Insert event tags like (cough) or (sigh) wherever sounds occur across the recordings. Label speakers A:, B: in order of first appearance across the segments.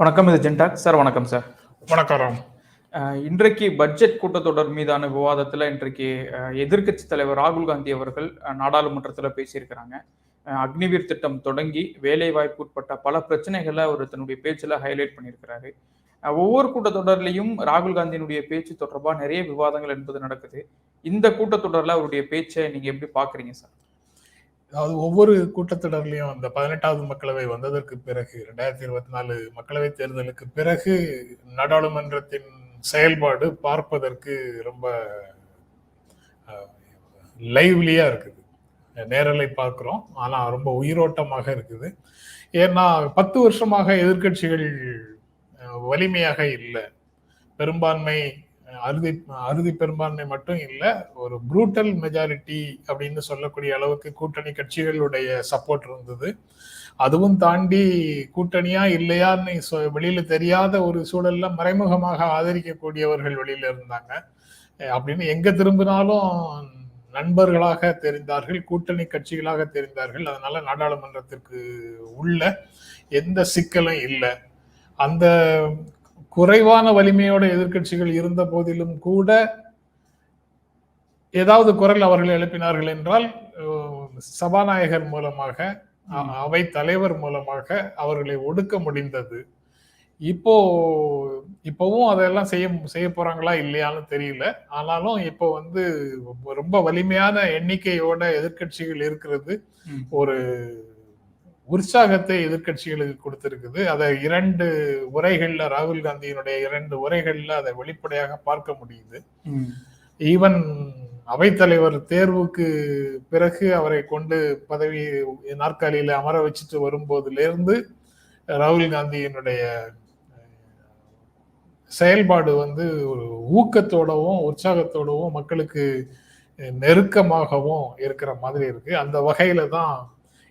A: வணக்கம் இது ஜென்டாக். சார் வணக்கம் சார்.
B: வணக்கம் ராம்.
A: இன்றைக்கு பட்ஜெட் கூட்டத்தொடர் மீதான விவாதத்தில் இன்றைக்கு எதிர்க்கட்சி தலைவர் ராகுல் காந்தி அவர்கள் நாடாளுமன்றத்துல பேசியிருக்கிறாங்க. அக்னிவீர் திட்டம் தொடங்கி வேலை வாய்ப்பு உட்பட்ட பல பிரச்சனைகளை அவர் தன்னுடைய பேச்சுல ஹைலைட் பண்ணியிருக்கிறாரு. ஒவ்வொரு கூட்டத்தொடர்லையும் ராகுல் காந்தியினுடைய பேச்சு தொடர்பாக நிறைய விவாதங்கள் என்பது நடக்குது. இந்த கூட்டத்தொடர்ல அவருடைய பேச்சை நீங்க எப்படி பாக்குறீங்க சார்?
B: அதாவது ஒவ்வொரு கூட்டத்தொடர்லையும் அந்த பதினெட்டாவது மக்களவை வந்ததற்கு பிறகு ரெண்டாயிரத்தி இருபத்தி நாலு மக்களவை தேர்தலுக்கு பிறகு நாடாளுமன்றத்தின் செயல்பாடு பார்ப்பதற்கு ரொம்ப லைவ்லியா இருக்குது. நேரலை பார்க்குறோம். ஆனால் ரொம்ப உயிரோட்டமாக இருக்குது. ஏன்னா பத்து வருஷமாக எதிர்க்கட்சிகள் வலிமையாக இல்லை. பெரும்பான்மை அறுதி அறுதி பெரும்பான்மை மட்டும் இல்லை ஒரு ப்ரூட்டல் மெஜாரிட்டி அப்படின்னு சொல்லக்கூடிய அளவுக்கு கூட்டணி கட்சிகளுடைய சப்போர்ட் இருந்தது. அதுவும் தாண்டி கூட்டணியா இல்லையான்னு சொ- வெளியில தெரியாத ஒரு சூழல்ல மறைமுகமாக ஆதரிக்கக்கூடியவர்கள் வெளியில இருந்தாங்க. அப்படின்னு எங்க திரும்பினாலும் நண்பர்களாக தெரிந்தார்கள் கூட்டணி கட்சிகளாக தெரிந்தார்கள். அதனால நாடாளுமன்றத்திற்கு உள்ள எந்த சிக்கலும் இல்லை. அந்த குறைவான வலிமையோட எதிர்க்கட்சிகள் இருந்த போதிலும் கூட ஏதாவது குரல் அவர்கள் எழுப்பினார்கள் என்றால் சபாநாயகர் மூலமாக அவை தலைவர் மூலமாக அவர்களை ஒடுக்க முடிந்தது. இப்போ இப்பவும் அதெல்லாம் செய்ய செய்ய போறாங்களா இல்லையான்னு தெரியல. ஆனாலும் இப்போ வந்து ரொம்ப வலிமையான எண்ணிக்கையோட எதிர்க்கட்சிகள் இருக்கிறது. ஒரு உற்சாகத்தை எதிர்க்கட்சிகளுக்கு கொடுத்திருக்குது. அதை இரண்டு உரைகள்ல ராகுல் காந்தியினுடைய இரண்டு உரைகள்ல அதை வெளிப்படையாக பார்க்க முடியுது. ஈவன் அவைத்தலைவர் தேர்வுக்கு பிறகு அவரை கொண்டு பதவி நாற்காலியில அமர வச்சுட்டு வரும்போதிலிருந்து ராகுல் காந்தியினுடைய செயல்பாடு வந்து ஒரு ஊக்கத்தோடவும் உற்சாகத்தோடவும் மக்களுக்கு நெருக்கமாகவும் இருக்கிற மாதிரி இருக்கு. அந்த வகையில தான்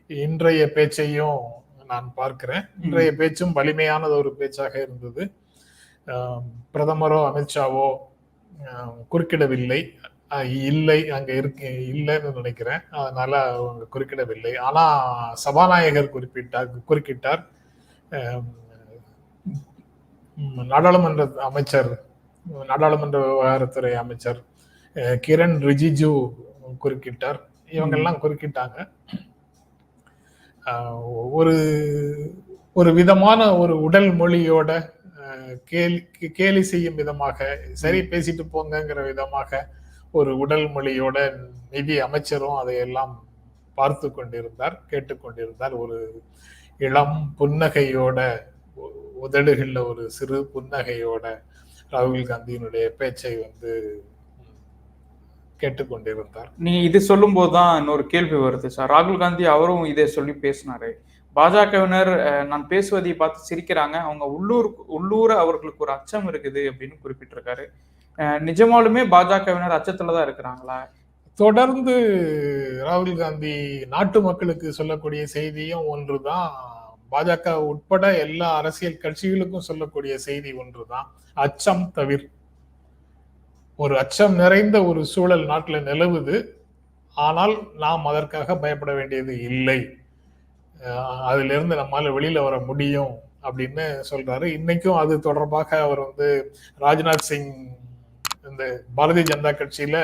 B: இன்றைய பேச்சையும் நான் பார்க்கிறேன். இன்றைய பேச்சும் வலிமையானது ஒரு பேச்சாக இருந்தது. பிரதமரோ அமித்ஷாவோ குறுக்கிடவில்லை. இல்லை அங்க இருக்கு இல்லைன்னு நினைக்கிறேன். அதனால அவங்க குறுக்கிடவில்லை. ஆனா சபாநாயகர் குறிப்பிட்டார் குறுக்கிட்டார். நாடாளுமன்ற அமைச்சர் நாடாளுமன்ற விவகாரத்துறை அமைச்சர் கிரண் ரிஜிஜு குறுக்கிட்டார். இவங்கெல்லாம் குறுக்கிட்டாங்க. ஒரு ஒரு விதமான ஒரு உடல் மொழியோட கேலி கேலி செய்யும் விதமாக சரி பேசிட்டு போங்கங்கிற விதமாக ஒரு உடல் மொழியோட நிதி அமைச்சரும் அதையெல்லாம் பார்த்து கொண்டிருந்தார் கேட்டுக்கொண்டிருந்தார் ஒரு இளம் புன்னகையோட உதடுகள்ல ஒரு சிறு புன்னகையோட ராகுல் காந்தியினுடைய பேச்சை வந்து கேட்டுக்கொண்டிருந்தார்.
A: நீங்க இது சொல்லும்போது தான் இன்னொரு கேள்வி வருது சார். ராகுல் காந்தி அவரும் இதை சொல்லி பேசினாரு. பாஜகவினர் நான் பேசுவதை பார்த்து சிரிக்கிறாங்க. அவங்க உள்ளூர் உள்ளூர அவர்களுக்கு ஒரு அச்சம் இருக்குது அப்படின்னு குறிப்பிட்டிருக்காரு. நிஜமாலுமே பாஜகவினர் அச்சத்துல தான் இருக்கிறாங்களா?
B: தொடர்ந்து ராகுல் காந்தி நாட்டு மக்களுக்கு சொல்லக்கூடிய செய்தியும் ஒன்றுதான். பாஜக உட்பட எல்லா அரசியல் கட்சிகளுக்கும் சொல்லக்கூடிய செய்தி ஒன்றுதான். அச்சம் தவிர். ஒரு அச்சம் நிறைந்த ஒரு சூழல் நாட்டில் நிலவுது. ஆனால் நாம் அதற்காக பயப்பட வேண்டியது இல்லை. அதிலிருந்து நம்மால் வெளியில் வர முடியும் அப்படின்னு சொல்றாரு. இன்னைக்கும் அது தொடர்பாக அவர் வந்து ராஜ்நாத் சிங் இந்த பாரதிய ஜனதா கட்சியில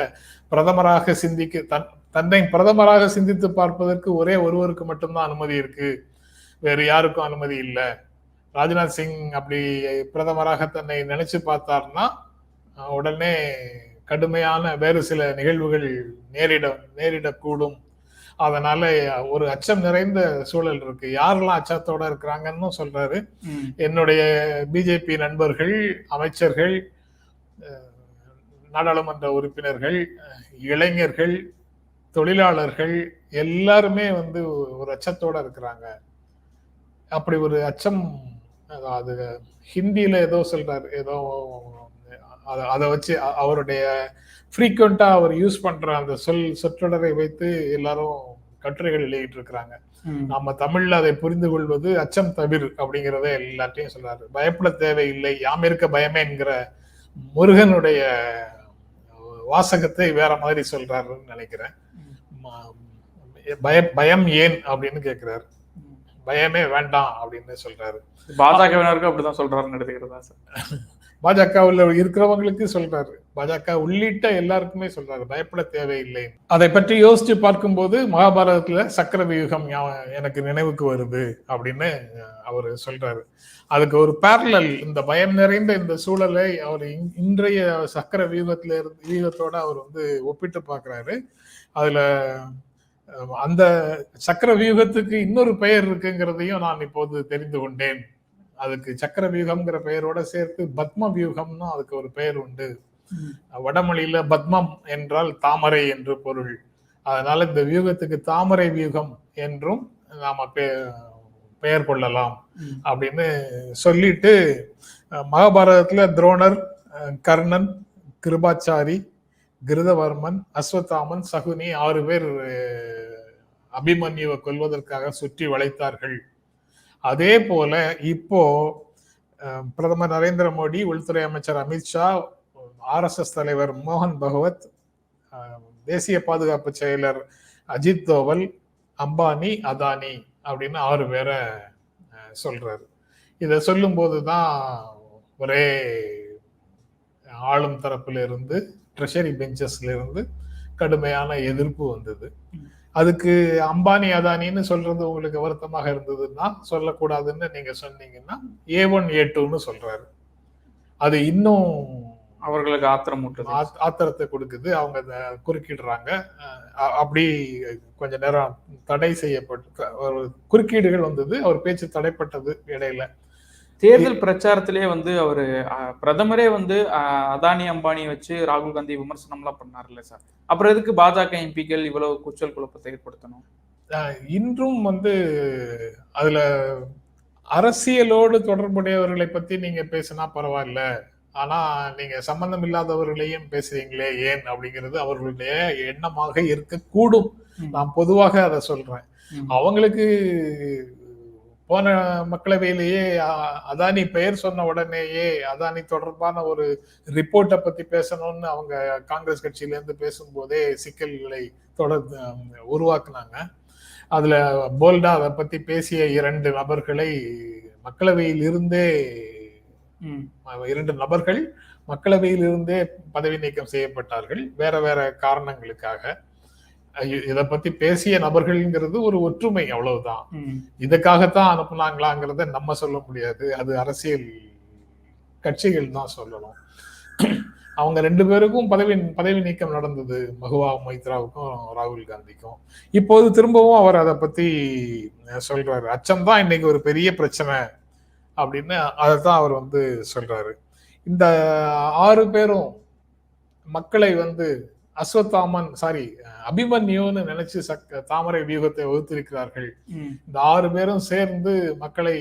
B: பிரதமராக சிந்திக்க தன் தன்னை பிரதமராக சிந்தித்து பார்ப்பதற்கு ஒரே ஒருவருக்கு மட்டும்தான் அனுமதி இருக்கு. வேறு யாருக்கும் அனுமதி இல்லை. ராஜ்நாத் சிங் அப்படி பிரதமராக தன்னை நினைச்சு பார்த்தார்னா உடனே கடுமையான வேறு சில நிகழ்வுகள் நேரிட நேரிடக்கூடும். அதனால ஒரு அச்சம் நிறைந்த சூழல் இருக்கு. யாரெல்லாம் அச்சத்தோட இருக்கிறாங்கன்னு சொல்றாரு. என்னுடைய பிஜேபி நண்பர்கள் அமைச்சர்கள் நாடாளுமன்ற உறுப்பினர்கள் இளைஞர்கள் தொழிலாளர்கள் எல்லாருமே வந்து ஒரு அச்சத்தோட இருக்கிறாங்க. அப்படி ஒரு அச்சம் அது ஹிந்தியில ஏதோ சொல்றாரு ஏதோ அத- அதை வச்சு அ- அவருடைய ஃப்ரீக்வெண்டா அவர் யூஸ் பண்ற அந்த சொல் சொற்றொடரை வைத்து எல்லாரும் கட்டுரைகள் எழுதிட்டு இருக்கிறாங்க
A: ம்,
B: நாம தமிழ்ல அதை புரிந்து கொள்வது அச்சம் தவிர் அப்படிங்கிறத எல்லாத்தையும் சொல்றாரு. பயப்பட தேவையில்லை யாம் இருக்க பயமே என்கிற முருகனுடைய வாசகத்தை வேற மாதிரி சொல்றாருன்னு நினைக்கிறேன். பய பயம் ஏன் அப்படின்னு கேட்கிறாரு பயமே வேண்டாம் அப்படின்னு சொல்றாரு.
A: பாஜகவினருக்கு அப்படிதான் சொல்றாருன்னு எடுத்துக்கிறதா சார்?
B: பாஜகவில் இருக்கிறவங்களுக்கு சொல்றாரு. பாஜக உள்ளிட்ட எல்லாருக்குமே சொல்றாரு. பயப்பட தேவையில்லை. அதை பற்றி யோசிச்சு பார்க்கும்போது மகாபாரதத்துல சக்கர வியூகம் எனக்கு நினைவுக்கு வருது அப்படின்னு அவர் சொல்றாரு. அதுக்கு ஒரு பேரலல் இந்த பயம் நிறைந்த இந்த சூழலை அவர் இன்- இன்றைய சக்கர வியூகத்துல இருந்து வியூகத்தோட அவர் வந்து ஒப்பிட்டு பார்க்குறாரு. அதுல அந்த சக்கர வியூகத்துக்கு இன்னொரு பெயர் இருக்குங்கிறதையும் நான் இப்போது தெரிந்து கொண்டேன். அதுக்கு சக்கர வியூகம்ங்கிற பெயரோட சேர்த்து பத்ம வியூகம்னு அதுக்கு ஒரு பெயர் உண்டு. வடமொழியில பத்மம் என்றால் தாமரை என்று பொருள். அதனால இந்த வியூகத்துக்கு தாமரை வியூகம் என்றும் நாம பெ- பெயர் கொள்ளலாம். அப்படின்னு சொல்லிட்டு மகாபாரதத்துல துரோணர் கர்ணன் கிருபாச்சாரி கிருதவர்மன் அஸ்வத்தாமன் சகுனி ஆறு பேர் அபிமன்யுவை கொல்வதற்காக சுற்றி வளைத்தார்கள். அதே போல இப்போ பிரதமர் நரேந்திர மோடி உள்துறை அமைச்சர் அமித்ஷா ஆர்எஸ்எஸ் தலைவர் மோகன் பகவத் தேசிய பாதுகாப்பு செயலர் அஜித் தோவல் அம்பானி அதானி அப்படின்னு ஆறு பேரை சொல்றாரு. இதை சொல்லும்போது தான் ஒரே ஆளும் தரப்பிலிருந்து ட்ரெஷரி பெஞ்சஸ்ல இருந்து கடுமையான எதிர்ப்பு வந்தது. அதுக்கு அம்பானி அதானின்னு சொல்றது உங்களுக்கு வருத்தமாக இருந்ததுன்னா சொல்லக்கூடாதுன்னு நீங்க சொன்னீங்கன்னா ஏ ஒன் ஏ டூன்னு சொல்றாரு. அது இன்னும்
A: அவர்களுக்கு ஆத்திரம்
B: ஆத்திரத்தை கொடுக்குது. அவங்க அதை குறுக்கிடுறாங்க. அப்படி கொஞ்ச நேரம் தடை செய்யப்பட்டு ஒரு குறுக்கீடுகள் வந்தது. அவர் பேச்சு தடைப்பட்டது இடையில.
A: தேர்தல் பிரச்சாரத்திலே வந்து அவரு பிரதமரே வந்து அதானி அம்பானி வச்சு ராகுல் காந்தி விமர்சனம்லாம் பண்ணார்ல சார்? அப்புறம் எதுக்கு பாஜக எம்பிக்கள் இவ்வளவு கூச்சல் குழப்பத்தை ஏற்படுத்தணும்?
B: இன்றும் வந்து அதுல அரசியலோடு தொடர்புடையவர்களை பத்தி நீங்க பேசினா பரவாயில்ல. ஆனா நீங்க சம்பந்தம் இல்லாதவர்களையும் பேசுறீங்களே ஏன் அப்படிங்கிறது அவர்களுடைய எண்ணமாக இருக்கக்கூடும். நான் பொதுவாக அதை சொல்றேன். அவங்களுக்கு போன மக்களவையிலேயே அதானி பெயர் சொன்ன உடனேயே அதானி தொடர்பான ஒரு ரிப்போர்ட்டை பத்தி பேசணும்னு அவங்க காங்கிரஸ் கட்சியில இருந்து பேசும்போதே சிக்கல்களை தொடர் உருவாக்குனாங்க. அதுல போல்டா அதை பத்தி பேசிய இரண்டு நபர்களை மக்களவையில் இருந்தே. இரண்டு நபர்கள் மக்களவையில் இருந்தே பதவி நீக்கம் செய்யப்பட்டார்கள். வேற வேற காரணங்களுக்காக. இத பத்தி பேசிய நபர்கள்ங்கிறது ஒரு ஒற்றுமை அவ்வளவுதான். இதுக்காகத்தான் அனுப்புனாங்களாங்கிறத நம்ம சொல்ல முடியாது. அது அரசியல் கட்சிகள் தான் சொல்லணும். அவங்க ரெண்டு பேருக்கும் பதவி பதவி நீக்கம் நடந்தது. மகுவா மைத்ராவுக்கும் ராகுல் காந்திக்கும். இப்போது திரும்பவும் அவர் அதை பத்தி சொல்றாரு. அச்சம் தான் இன்னைக்கு ஒரு பெரிய பிரச்சனை அப்படின்னு அதைத்தான் அவர் வந்து சொல்றாரு. இந்த ஆறு பேரும் மக்களை வந்து அஸ்வத்தாமன் சாரி அபிமன்யுன்னு நினைச்சு சக் தாமரை வியூகத்தை வகுத்திருக்கிறார்கள். இந்த ஆறு பேரும் சேர்ந்து மக்களை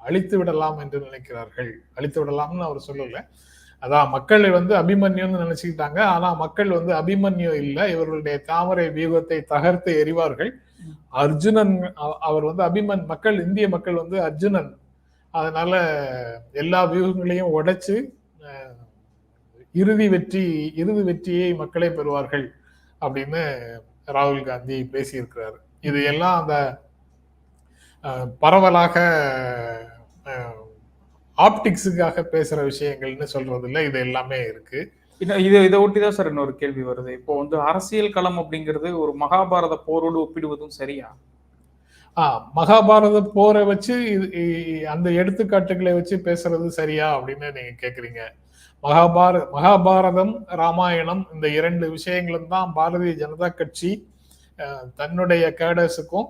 B: அழித்து விடலாம் என்று நினைக்கிறார்கள். அழித்து விடலாம்னு அவர் சொல்லல. அதான் மக்களை வந்து அபிமன்யுன்னு நினைச்சுக்கிட்டாங்க. ஆனா மக்கள் வந்து அபிமன்யு இல்ல. இவர்களுடைய தாமரை வியூகத்தை தகர்த்து எறிவார்கள். அர்ஜுனன் அவர் வந்து அபிமன் மக்கள் இந்திய மக்கள் வந்து அர்ஜுனன். அதனால எல்லா வியூகங்களையும் உடைச்சு இறுதி வெற்றி இறுதி வெற்றியை மக்களே பெறுவார்கள் அப்படின்னு ராகுல் காந்தி பேசியிருக்கிறார். இது எல்லாம் அந்த பரவலாக ஆப்டிக்ஸுக்காக பேசுற விஷயங்கள்னு சொல்றது இல்ல இது எல்லாமே இருக்கு.
A: இது இதை ஒட்டி தான் சார் இன்னொரு கேள்வி வருது. இப்போ வந்து அரசியல் களம் அப்படிங்கிறது ஒரு மகாபாரத போரோடு ஒப்பிடுவதும் சரியா?
B: ஆ மகாபாரத போரை வச்சு அந்த எடுத்துக்காட்டுகளை வச்சு பேசுறது சரியா அப்படின்னு நீங்க கேக்குறீங்க. மகாபார மகாபாரதம் ராமாயணம் இந்த இரண்டு விஷயங்களும் தான் பாரதிய ஜனதா கட்சி தன்னுடைய கேடர்ஸுக்கும்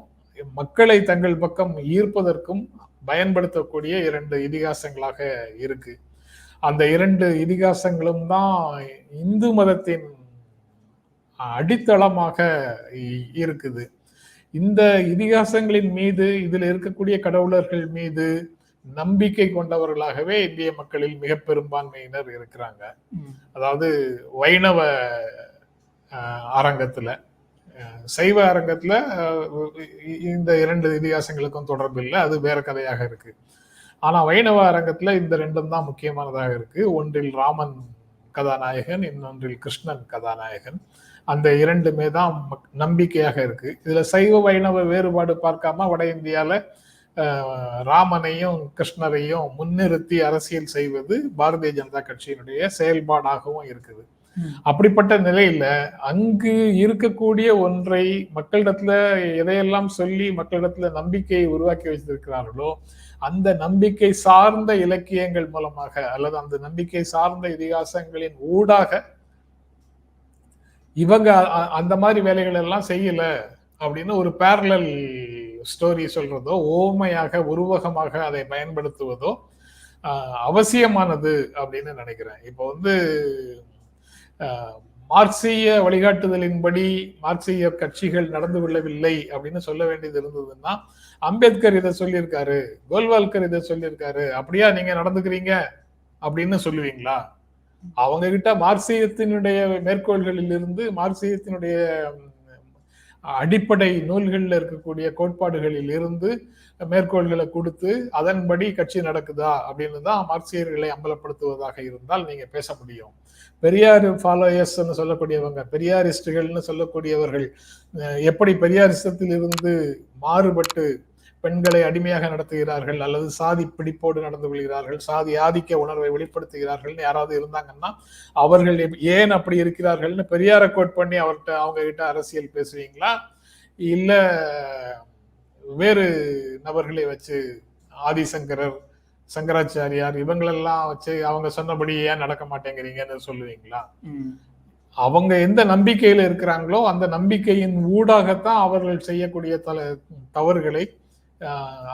B: மக்களை தங்கள் பக்கம் ஈர்ப்பதற்கும் பயன்படுத்தக்கூடிய இரண்டு இதிகாசங்களாக இருக்கு. அந்த இரண்டு இதிகாசங்களும் தான் இந்து மதத்தின் அடித்தளமாக இ- இருக்குது. இந்த இதிகாசங்களின் மீது இதில் இருக்கக்கூடிய கடவுளர்கள் மீது நம்பிக்கை கொண்டவர்களாகவே இந்திய மக்களில் மிக பெரும்பான்மையினர் இருக்கிறாங்க. அதாவது வைணவ அரங்கத்துல சைவ அரங்கத்துல இந்த இரண்டு இதிகாசங்களுக்கும் தொடர்பு இல்லை அது வேற கதையாக இருக்கு. ஆனா வைணவ அரங்கத்துல இந்த ரெண்டும் தான் முக்கியமானதாக இருக்கு. ஒன்றில் ராமன் கதாநாயகன் இன்னொன்றில் கிருஷ்ணன் கதாநாயகன். அந்த இரண்டுமே தான் மக்- நம்பிக்கையாக இருக்கு. இதுல சைவ வைணவ வேறுபாடு பார்க்காம வட இந்தியால ராமனையும் கிருஷ்ணரையும் முன்னிறுத்தி அரசியல் செய்வது பாரதிய ஜனதா கட்சியினுடைய செயல்பாடாகவும் இருக்குது. அப்படிப்பட்ட நிலையில அங்கு இருக்கக்கூடிய ஒன்றை மக்களிடத்துல எதையெல்லாம் சொல்லி மக்களிடத்துல நம்பிக்கையை உருவாக்கி வைத்திருக்கிறார்களோ அந்த நம்பிக்கை சார்ந்த இலக்கியங்கள் மூலமாக அல்லது அந்த நம்பிக்கை சார்ந்த இதிகாசங்களின் ஊடாக இவங்க அந்த மாதிரி வேலைகள் எல்லாம் செய்யல அப்படின்னு ஒரு பேரலல் ஸ்டோரி சொல்றதோ ஓமையாக உருவகமாக அதை பயன்படுத்துவதோ அவசியமானது அப்படின்னு நினைக்கிறேன். இப்போ வந்து மார்க்சிய வழிகாட்டுதலின்படி மார்க்சிய கட்சிகள் நடந்து கொள்ளவில்லை அப்படின்னு சொல்ல வேண்டியது இருந்ததுன்னா அம்பேத்கர் இதை சொல்லியிருக்காரு கோல்வால்கர் இதை சொல்லியிருக்காரு அப்படியா நீங்க நடந்துக்கிறீங்க? அப்படின்னு சொல்லுவீங்களா? அவங்க கிட்ட மார்க்சியத்தினுடைய மேற்கோள்களில் இருந்து மார்க்சியத்தினுடைய அடிப்படை நூல்களில் இருக்கக்கூடிய கோட்பாடுகளில் இருந்து மேற்கோள்களை கொடுத்து அதன்படி கட்சி நடக்குதா அப்படின்னு தான் மார்க்சியர்களை அம்பலப்படுத்துவதாக இருந்தால் நீங்க பேச முடியும். பெரியார் ஃபாலோயர்ஸ்ன்னு சொல்லக்கூடியவங்க பெரியாரிஸ்டுகள்னு சொல்லக்கூடியவர்கள் எப்படி பெரியாரிசத்தில் இருந்து மாறுபட்டு பெண்களை அடிமையாக நடத்துகிறார்கள் அல்லது சாதி பிடிப்போடு நடந்து கொள்கிறார்கள் சாதி ஆதிக்க உணர்வை வெளிப்படுத்துகிறார்கள்னு யாராவது இருந்தாங்கன்னா அவர்கள் ஏன் அப்படி இருக்கிறார்கள்னு பெரியாரை கோட் பண்ணி அவர்கிட்ட அவங்க கிட்ட அரசியல் பேசுவீங்களா இல்ல வேறு நபர்களை வச்சு ஆதிசங்கரர் சங்கராச்சாரியார் இவங்களெல்லாம் வச்சு அவங்க சொன்னபடி ஏன் நடக்க மாட்டேங்கிறீங்கன்னு சொல்லுவீங்களா. அவங்க எந்த நம்பிக்கையில இருக்கிறாங்களோ அந்த நம்பிக்கையின் ஊடாகத்தான் அவர்கள் செய்யக்கூடிய தல தவறுகளை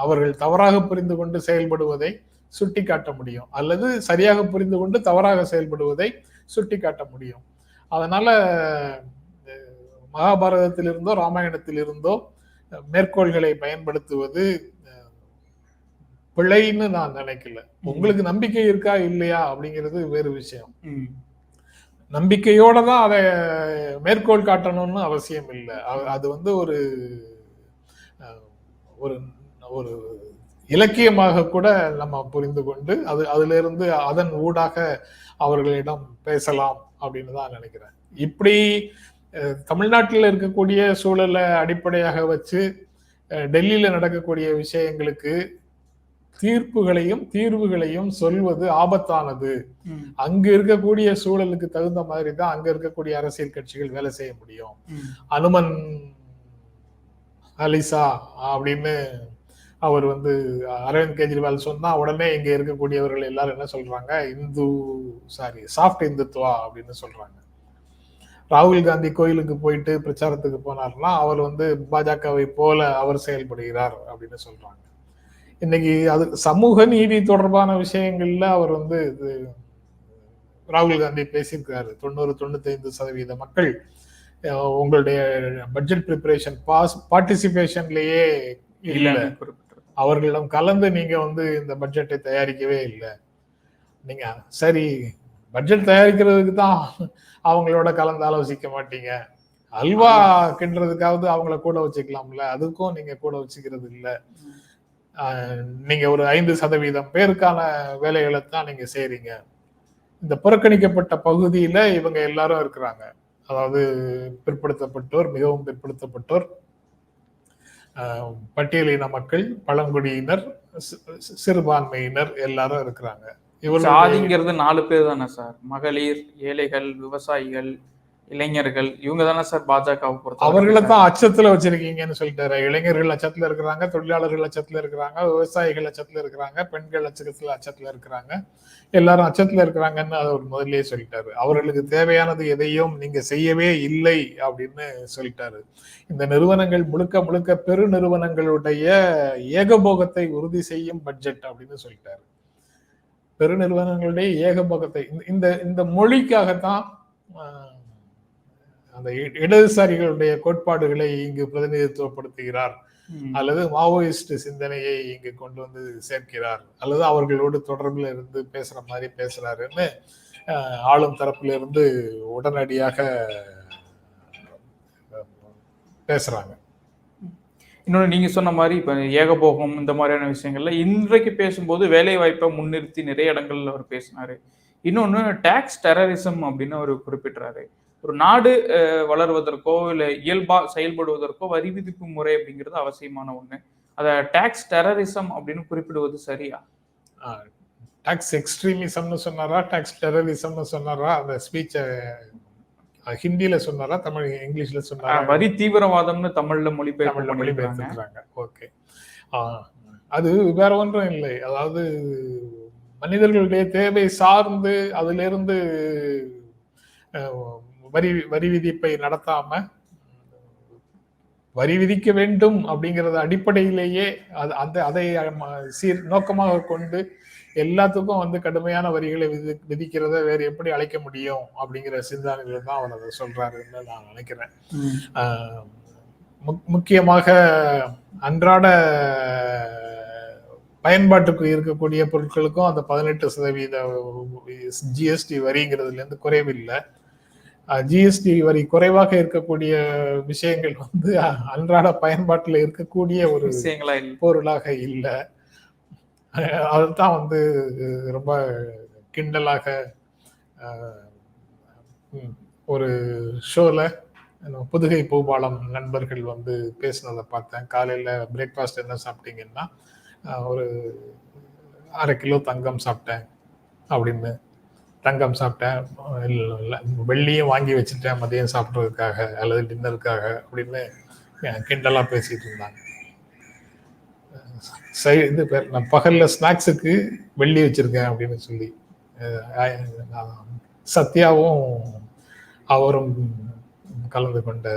B: அவர்கள் தவறாக புரிந்து கொண்டு செயல்படுவதை சுட்டி காட்ட முடியும். அல்லது சரியாக புரிந்து கொண்டு தவறாக செயல்படுவதை சுட்டி காட்ட முடியும். அதனால மகாபாரதத்திலிருந்தோ ராமாயணத்திலிருந்தோ மேற்கோள்களை பயன்படுத்துவது பிழைன்னு நான் நினைக்கல. உங்களுக்கு நம்பிக்கை இருக்கா இல்லையா அப்படிங்கிறது வேறு விஷயம். நம்பிக்கையோட தான் அதை மேற்கோள் காட்டணும்னு அவசியம் இல்லை. அது வந்து ஒரு ஒரு ஒரு இலக்கியமாக கூட நம்ம புரிந்து கொண்டு அது அதுல இருந்து அதன் ஊடாக அவர்களிடம் பேசலாம் அப்படின்னு தான் நினைக்கிறேன் இப்படி தமிழ்நாட்டில் இருக்கக்கூடிய சூழலை அடிப்படையாக வச்சு டெல்லியில நடக்கக்கூடிய விஷயங்களுக்கு தீர்ப்புகளையும் தீர்வுகளையும் சொல்வது ஆபத்தானது. அங்க இருக்கக்கூடிய சூழலுக்கு தகுந்த மாதிரி தான் அங்க இருக்கக்கூடிய அரசியல் கட்சிகள் வேலை செய்ய முடியும். அனுமன் அலிசா அப்படின்னு அவர் வந்து அரவிந்த் கெஜ்ரிவால் சொன்னா உடனே இங்க இருக்கக்கூடியவர்கள் எல்லாரும் என்ன சொல்றாங்க? இந்து சாரி சாஃப்ட் இந்துத்துவா அப்படின்னு சொல்றாங்க. ராகுல் காந்தி கோயிலுக்கு போயிட்டு பிரச்சாரத்துக்கு போனார்னா அவர் வந்து பாஜகவை போல அவர் செயல்படுகிறார் அப்படின்னு சொல்றாங்க. இன்னைக்கு அது சமூக நீதி தொடர்பான விஷயங்கள்ல அவர் வந்து இது ராகுல் காந்தி பேசியிருக்காரு. தொண்ணூறு தொண்ணூத்தைந்து சதவீத மக்கள் உங்களுடைய பட்ஜெட் ப்ரிப்பரேஷன் பாஸ் பார்ட்டிசிபேஷன்லயே இல்லை அவர்களிடம் கலந்து நீங்க வந்து இந்த பட்ஜெட்டை தயாரிக்கவே இல்லை. நீங்க சரி பட்ஜெட் தயாரிக்கிறதுக்கு தான் அவங்களோட கலந்து ஆலோசிக்க மாட்டீங்க. அல்வா கிண்டுறதுக்காவது அவங்கள கூட வச்சுக்கலாம்ல. அதுக்கும் நீங்க கூட வச்சுக்கிறது இல்ல. நீங்க ஒரு ஐந்து சதவீதம் பேருக்கான வேலைகளை தான் நீங்க செய்றீங்க. இந்த புறக்கணிக்கப்பட்ட பகுதியில இவங்க எல்லாரும் இருக்கிறாங்க. அதாவது பிற்படுத்தப்பட்டோர் மிகவும் பிற்படுத்தப்பட்டோர். பட்டியலின மக்கள் பழங்குடியினர் சிறுபான்மையினர் எல்லாரும் இருக்கிறாங்க. இவர்களுடைய
A: சாதிங்கிறது நாலு பேர் தானே சார்? மகளிர் ஏழைகள் விவசாயிகள் இளைஞர்கள் இவங்க தானே சார் பாஜகவை பொறுத்த
B: அவர்களை தான் அச்சத்துல வச்சிருக்கீங்கன்னு சொல்லிட்டாரு. இளைஞர்கள் அச்சத்துல இருக்கிறாங்க தொழிலாளர்கள் அச்சத்துல இருக்கிறாங்க விவசாயிகள் அச்சத்துல இருக்கிறாங்க பெண்கள் அச்சத்துல அச்சத்துல இருக்கிறாங்க. எல்லாரும் அச்சத்துல இருக்கிறாங்கன்னு அவர் முதல்லயே சொல்லிட்டாரு. அவர்களுக்கு தேவையானது எதையும் நீங்க செய்யவே இல்லை அப்படின்னு சொல்லிட்டாரு. இந்த நிறுவனங்கள் முழுக்க முழுக்க பெரு நிறுவனங்களுடைய ஏகபோகத்தை உறுதி செய்யும் பட்ஜெட் அப்படின்னு சொல்லிட்டாரு. பெரு நிறுவனங்களுடைய ஏகபோகத்தை இந்த- இந்த மொழிக்காகத்தான் அந்த இடதுசாரிகளுடைய கோட்பாடுகளை இங்கு பிரதிநிதித்துவப்படுத்துகிறார். அல்லது மாவோயிஸ்ட் சிந்தனையை இங்கு கொண்டு வந்து சேர்க்கிறார். அல்லது அவர்களோடு தொடர்பில் இருந்து பேசுற மாதிரி பேசுறாருன்னு ஆளும் தரப்புல இருந்து உடனடியாக பேசுறாங்க.
A: இன்னொன்று நீங்க சொன்ன மாதிரி இப்ப ஏகபோகம் இந்த மாதிரியான விஷயங்கள்ல இன்றைக்கு பேசும்போது வேலை வாய்ப்பை முன்னிறுத்தி நிறைய இடங்கள்ல அவர் பேசினாரு. இன்னொன்னு டாக்ஸ் டெரரிசம் அப்படின்னு அவர் குறிப்பிட்டுறாரு ஒரு நாடு வளர்வதற்கோ இல்ல இயல்பா செயல்படுவதற்கோ வரி விதிப்பு முறை அப்படிங்கிறது அவசியமான ஒண்ணு. அத டாக்ஸ் டெரரிசம் அப்படின்னு குறிப்பிடுவது சரியா?
B: டாக்ஸ் எக்ஸ்ட்ரீமிசம்னு சொன்னாரா? டாக்ஸ் டெரரிசம்னு சொன்னாரா? அந்த ஸ்பீச்சை ஹிந்தியில சொன்னாரா? தமிழ் இங்கிலீஷ்ல சொன்னாரா?
A: வரி தீவிரவாதம்னு தமிழ்ல மொழிபெயர்ப்பு
B: மொழிபெயர்த்துறாங்க ஓகே. அது வேற ஒன்றும் இல்லை. அதாவது மனிதர்களுடைய தேவை சார்ந்து அதிலிருந்து வரி வரி விதிப்பை நடத்தாம வரி விதிக்க வேண்டும் அப்படிங்கறது அடிப்படையிலேயே அது அந்த அதை சீர் நோக்கமாக கொண்டு எல்லாத்துக்கும் வந்து கடுமையான வரிகளை விதி விதிக்கிறத வேற எப்படி அழைக்க முடியும் அப்படிங்கிற சிந்தனையில தான் அவர் அதை சொல்றாருன்னு நான் நினைக்கிறேன். முக்கியமாக அன்றாட பயன்பாட்டுக்கு இருக்கக்கூடிய பொருட்களுக்கும் அந்த பதினெட்டு சதவீத ஜிஎஸ்டி வரிங்கிறதுல இருந்து குறைவில்லை. ஜிஎஸ்டி வரி குறைவாக இருக்கக்கூடிய விஷயங்கள் வந்து அன்றாட பயன்பாட்டில் இருக்கக்கூடிய ஒரு
A: விஷயங்களா
B: பொருளாக இல்லை. அதுதான் வந்து ரொம்ப கிண்டலாக ஒரு ஷோல புதுகை பூபாலம் நண்பர்கள் வந்து பேசினதை பார்த்தேன். காலையில் பிரேக்ஃபாஸ்ட் என்ன சாப்பிட்டீங்கன்னா ஒரு அரை கிலோ தங்கம் சாப்பிட்டேன் அப்படின்னு. தங்கம் சாப்பிட்டேன். இல்லை இல்லை வெள்ளியும் வாங்கி வச்சுட்டேன் மதியம் சாப்பிட்றதுக்காக அல்லது டின்னருக்காக அப்படின்னு கிண்டலாக பேசிகிட்டு இருந்தாங்க. சை இது பேர் நான் பகலில் ஸ்நாக்ஸுக்கு வெள்ளி வச்சுருக்கேன் அப்படின்னு சொல்லி சத்யாவும் அவரும் கலந்து கொண்ட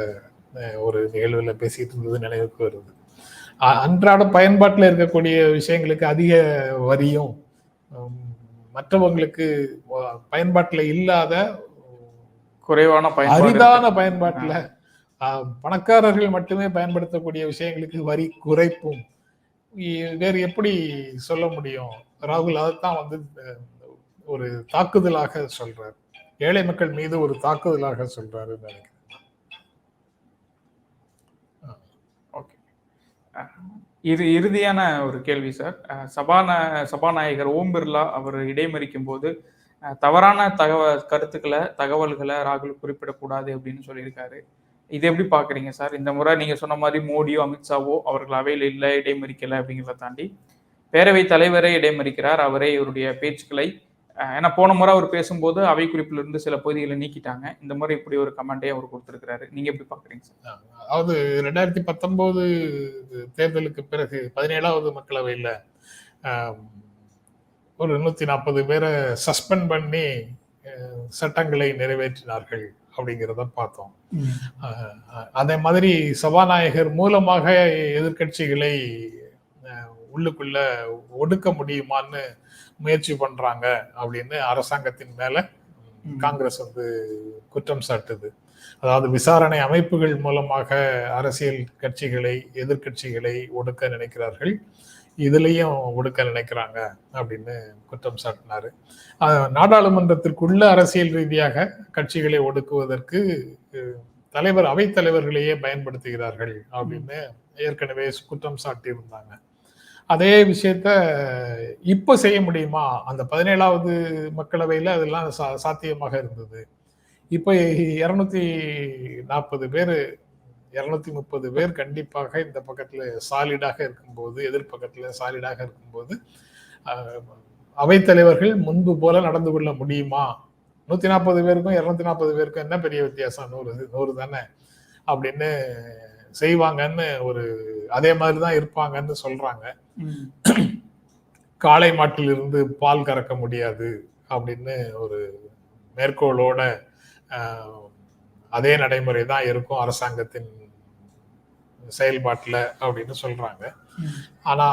B: ஒரு நிகழ்வில் பேசிட்டு இருந்தது நினைவுக்கு வருது. அன்றாட பயன்பாட்டில் இருக்கக்கூடிய விஷயங்களுக்கு அதிக வரியும் மற்றவங்களுக்கு பயன்பாட்டில் இல்லாத
A: குறைவான
B: அரிதான பயன்பாட்டுல பணக்காரர்கள் மட்டுமே பயன்படுத்தக்கூடிய விஷயங்களுக்கு வரி குறைப்பும். வேறு எப்படி சொல்ல முடியும்? ராகுல் அதைத்தான் வந்து ஒரு தாக்குதலாக சொல்றார். ஏழை மக்கள் மீது ஒரு தாக்குதலாக சொல்றாரு நினைக்கிறேன்
A: ஓகே இது இறுதியான ஒரு கேள்வி சார். அஹ் சபாநா சபாநாயகர் ஓம் பிர்லா அவர் இடைமறிக்கும் போது தவறான தகவ கருத்துக்களை தகவல்களை ராகுல் குறிப்பிடக்கூடாது அப்படின்னு சொல்லியிருக்காரு. இது எப்படி பாக்குறீங்க சார்? இந்த முறை நீங்க சொன்ன மாதிரி மோடியோ அமித்ஷாவோ அவர்கள் அவையில் இல்லை இடைமறிக்கல அப்படிங்கிறத தாண்டி பேரவைத் தலைவரே இடைமறிக்கிறார். அவரே இவருடைய பேச்சுக்களை ஏன்னா போன முறை அவர் பேசும்போது அவை குறிப்பிலிருந்து இருந்து சில பகுதிகளை நீக்கிட்டாங்க. இந்த முறை இப்படி ஒரு கமெண்டே அவர் கொடுத்திருக்கிறாரு. நீங்க எப்படி பாக்குறீங்க சார்?
B: அதாவது ரெண்டாயிரத்தி பத்தொன்பது தேர்தலுக்கு பிறகு பதினேழாவது மக்களவையில் ஒரு நூத்தி நாற்பது பேரை சஸ்பெண்ட் பண்ணி சட்டங்களை நிறைவேற்றினார்கள் அப்படிங்கிறத பார்த்தோம். அதே மாதிரி சபாநாயகர் மூலமாக எதிர்க்கட்சிகளை ஆஹ், உள்ளுக்குள்ள ஒடுக்க முடியுமான்னு முயற்சி பண்றாங்க அப்படின்னு அரசாங்கத்தின் மேல. காங்கிரஸ் வந்து குற்றம் சாட்டுது. அதாவது விசாரணை அமைப்புகள் மூலமாக அரசியல் கட்சிகளை எதிர்க்கட்சிகளை ஒடுக்க நினைக்கிறார்கள். இதுலயும் ஒடுக்க நினைக்கிறாங்க அப்படின்னு குற்றம் சாட்டினாரு. நாடாளுமன்றத்திற்குள்ள அரசியல் ரீதியாக கட்சிகளை ஒடுக்குவதற்கு தலைவர் அவைத்தலைவர்களையே பயன்படுத்துகிறார்கள் அப்படின்னு ஏற்கனவே குற்றம் சாட்டியிருந்தாங்க. அதே விஷயத்த இப்போ செய்ய முடியுமா? அந்த பதினேழாவது மக்களவையில் அதெல்லாம் சா- சாத்தியமாக இருந்தது. இப்போ இருநூத்தி நாற்பது பேர் இருநூத்தி முப்பது பேர் கண்டிப்பாக இந்த பக்கத்துல சாலிடாக இருக்கும்போது எதிர்பக்கத்துல சாலிடாக இருக்கும்போது அவைத்தலைவர்கள் முன்பு போல நடந்து கொள்ள முடியுமா? நூத்தி நாற்பது பேருக்கும் இருநூத்தி நாற்பது பேருக்கும் என்ன பெரிய வித்தியாசம்? நூறு நூறு தானே? அப்படின்னு செய்வாங்கன்னு ஒரு அதே மாதிரி தான் இருப்பாங்கன்னு சொல்றாங்க. (clears throat) காளை மாட்டிலிருந்து பால் கறக்க முடியாது அப்படின்னு ஒரு மேற்கோளோட அதே நடைமுறை தான் இருக்கும் அரசாங்கத்தின் செயல்பாட்டுல அப்படின்னு சொல்றாங்க. ஆனா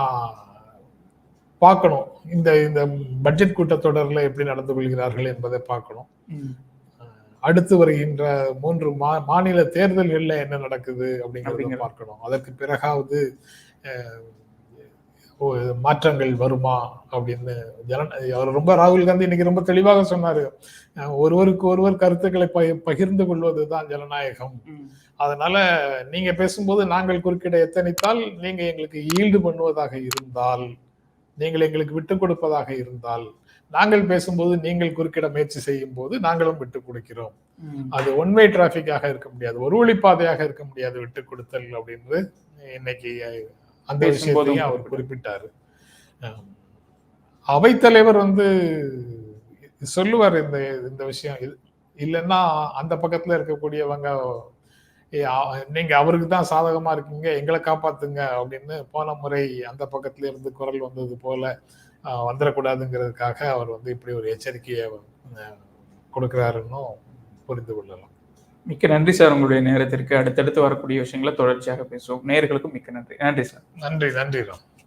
B: பார்க்கணும். இந்த இந்த பட்ஜெட் கூட்டத்தொடர்ல எப்படி நடந்து கொள்கிறார்கள் என்பதை பார்க்கணும். அடுத்து வருகின்ற மூன்று மா மாநில தேர்தல்கள்ல என்ன நடக்குது அப்படிங்கறத. பார்க்கணும். அதற்கு பிறகாவது மாற்றங்கள் வருமா அப்படின்னு ஜன அவர் ரொம்ப ராகுல் காந்தி இன்னைக்கு ரொம்ப தெளிவாக சொன்னாரு. ஒருவருக்கு ஒருவர் கருத்துக்களை பகி- பகிர்ந்து கொள்வதுதான் ஜனநாயகம். அதனால நீங்க பேசும்போது நாங்கள் குறுக்கிட எத்தனித்தால் நீங்க எங்களுக்கு ஈல்டு பண்ணுவதாக இருந்தால் நீங்கள் எங்களுக்கு விட்டு கொடுப்பதாக இருந்தால் நாங்கள் பேசும்போது நீங்கள் குறுக்கிட முயற்சி செய்யும் போது நாங்களும் விட்டுக் கொடுக்கிறோம். அது ஒன்வே டிராபிக்காக இருக்க முடியாது. ஒரு வழிப்பாதையாக இருக்க முடியாது விட்டுக் கொடுத்தல் அப்படின்னு இன்னைக்கு அந்த விஷயத்தையும் அவர்
A: குறிப்பிட்டார்.
B: அவைத்தலைவர் வந்து சொல்லுவார் இந்த இந்த விஷயம். இல்லைன்னா அந்த பக்கத்துல இருக்கக்கூடியவங்க "ஏ, அ- நீங்க அவருக்கு தான் சாதகமா இருக்கீங்க எங்களை காப்பாத்துங்க அப்படின்னு போன முறை அந்த பக்கத்துல இருந்து குரல் வந்தது போல வந்துடக்கூடாதுங்கிறதுக்காக அவர் வந்து இப்படி ஒரு எச்சரிக்கையை அஹ், கொடுக்கிறாருன்னு புரிந்து கொள்ளலாம்.
A: மிக்க நன்றி சார் உங்களுடைய நேரத்திற்கு. அடுத்தடுத்து வரக்கூடிய விஷயங்களை தொடர்ச்சியாக பேசுவோம். நேர்களுக்கும் மிக்க நன்றி. நன்றி சார்.
B: நன்றி நன்றி ராம்.